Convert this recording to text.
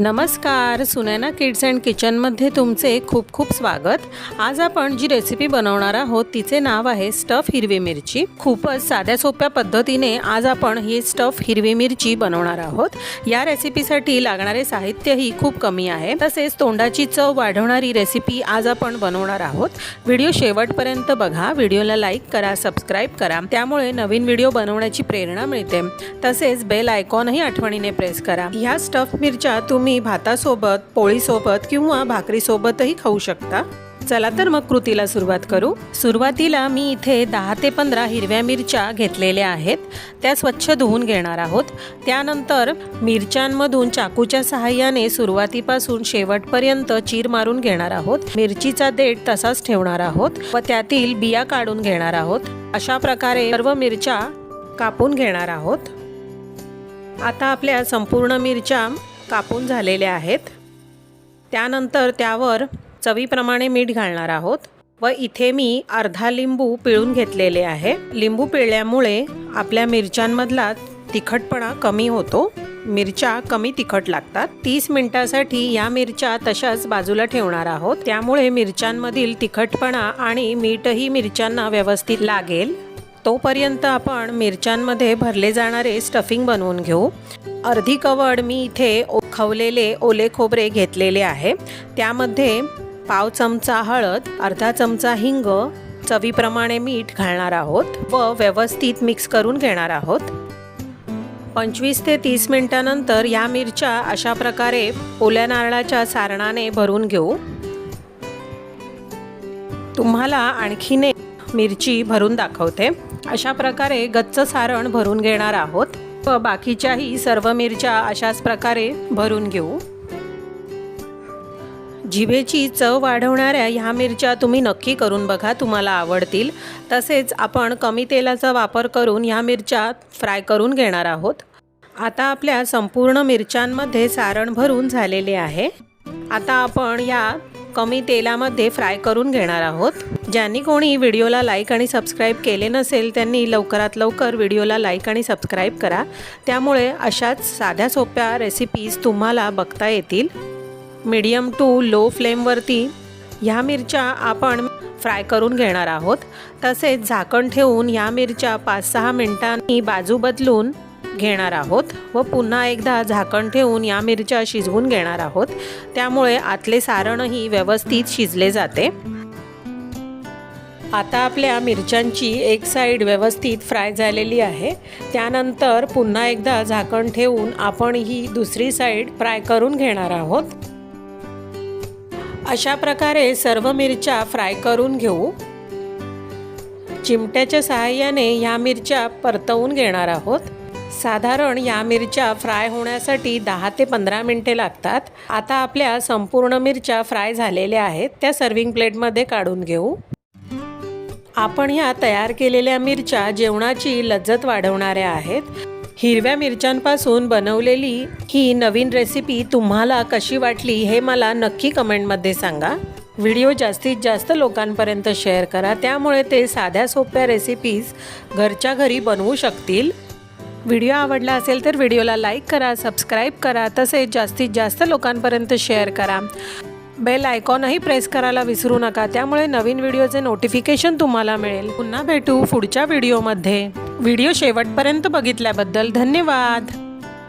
नमस्कार Sunaina kids and किचनमध्ये तुमचे खूप खूप स्वागत. आज आपण जी रेसिपी बनवणार आहोत तिचे नाव आहे स्टफ हिरवी मिरची. खूपच साध्या सोप्या पद्धतीने आज आपण ही स्टफ हिरवी मिरची बनवणार आहोत. या रेसिपीसाठी लागणारे साहित्यही खूप कमी आहे. तसेच तोंडाची चव वाढवणारी रेसिपी आज आपण बनवणार आहोत. व्हिडिओ शेवटपर्यंत बघा. व्हिडिओला लाईक करा सबस्क्राईब करा. त्यामुळे नवीन व्हिडिओ बनवण्याची प्रेरणा मिळते. तसेच बेल आयकॉनही आठवणीने प्रेस करा. ह्या स्टफ मिरच्या तुम्ही तुम्ही भातासोबत पोळीसोबत किंवा भाकरीसोबतही खाऊ शकता. चला तर मग कृतीला सुरुवात करू. सुरुवातीला मी इथे दहा ते पंधरा हिरव्या मिरच्या घेतलेल्या आहेत. त्या स्वच्छ धुवून घेणार आहोत. त्यानंतर मिरच्यांमधून चाकूच्या सहाय्याने सुरुवातीपासून शेवटपर्यंत चीर मारून घेणार आहोत. मिरचीचा देठ तसाच ठेवणार आहोत व त्यातील बिया काढून घेणार आहोत. अशा प्रकारे सर्व मिरच्या कापून घेणार आहोत. आता आपल्या संपूर्ण मिरच्या कापून झालेले आहेत. त्यानंतर त्यावर चवीप्रमाणे मीठ घालणार आहोत. व इथे मी अर्धा लिंबू पिळून घेतलेले आहे. लिंबू पिळल्यामुळे आपल्या मिरच्यांमधला तिखटपणा कमी होतो. मिरच्या कमी तिखट लागतात. तीस मिनिटासाठी या मिरच्या तशाच बाजूला ठेवणार आहोत. त्यामुळे मिरच्यांमधील तिखटपणा आणि मीठही मिरच्यांना व्यवस्थित लागेल. तोपर्यंत आपण मिरच्यांमध्ये भरले जाणारे स्टफिंग बनवून घेऊ. अर्धी कवड मी इथे ओखवलेले खवलेले ओले खोबरे घेतलेले आहे. त्यामध्ये पाव चमचा हळद अर्धा चमचा हिंग चवीप्रमाणे मीठ घालणार आहोत व व्यवस्थित मिक्स करून घेणार आहोत. पंचवीस ते तीस मिनटानंतर या मिरच्या अशा प्रकारे ओल्या नारळाच्या सारणाने भरून घेऊ. तुम्हाला आणखीने मिरची भरून दाखवते. अशा प्रकारे गच्च सारण भरून घेणार आहोत. व बाकीच्याही सर्व मिरच्या अशाच प्रकारे भरून घेऊ. जिभेची चव वाढवणाऱ्या ह्या मिरच्या तुम्ही नक्की करून बघा तुम्हाला आवडतील. तसेच आपण कमी तेलाचा वापर करून ह्या मिरच्या फ्राय करून घेणार आहोत. आता आपल्या संपूर्ण मिरच्यांमध्ये सारण भरून झालेले आहे. आता आपण या कमी तेलामध्ये फ्राय करून घेणार आहोत. ज्यांनी कोणी व्हिडिओला लाईक आणि सबस्क्राईब केले नसेल त्यांनी लवकरात लवकर व्हिडिओला लाईक आणि सबस्क्राईब करा. त्यामुळे अशाच साध्या सोप्या रेसिपीज तुम्हाला बघता येतील. मीडियम टू लो फ्लेमवरती ह्या मिरच्या आपण फ्राय करून घेणार आहोत. तसेच झाकण ठेवून ह्या मिरच्या पाच सहा मिनिटांनी बाजू बदलून घेणार आहोत व पुन्हा एकदा झाकण ठेवून या मिरच्या शिजवून घेणार आहोत. त्यामुळे आतले सारणही व्यवस्थित शिजले जाते. आता आपल्या मिरच्यांची एक साईड व्यवस्थित फ्राय झालेली आहे. त्यानंतर पुन्हा एकदा झाकण ठेवून आपण ही दुसरी साईड फ्राय करून घेणार आहोत. अशा प्रकारे सर्व मिरच्या फ्राय करून घेऊ. चिमट्याच्या सहाय्याने ह्या मिरच्या परतवून घेणार आहोत. साधारण या मिरच्या फ्राय होण्यासाठी दहा ते पंधरा मिनटे लागतात. आता आपल्या संपूर्ण मिरच्या फ्राय झालेल्या आहेत. त्या सर्विंग प्लेटमध्ये काढून घेऊ. आपण ह्या तयार केलेल्या मिरच्या जेवणाची लज्जत वाढवणाऱ्या आहेत. हिरव्या मिरच्यांपासून बनवलेली ही नवीन रेसिपी तुम्हाला कशी वाटली हे मला नक्की कमेंटमध्ये सांगा. व्हिडिओ जास्तीत जास्त लोकांपर्यंत शेअर करा. त्यामुळे ते साध्या सोप्या रेसिपीज घरच्या घरी बनवू शकतील. व्हिडिओ आवडला असेल तर व्हिडिओला लाईक करा सबस्क्राईब करा तसेच जास्तीत जास्त लोकांपर्यंत शेअर करा. बेल आयकॉनही प्रेस करायला विसरू नका त्यामुळे नवीन व्हिडिओचे नोटिफिकेशन तुम्हाला मिळेल. पुन्हा भेटू पुढच्या व्हिडिओमध्ये. व्हिडिओ शेवटपर्यंत बघितल्याबद्दल धन्यवाद.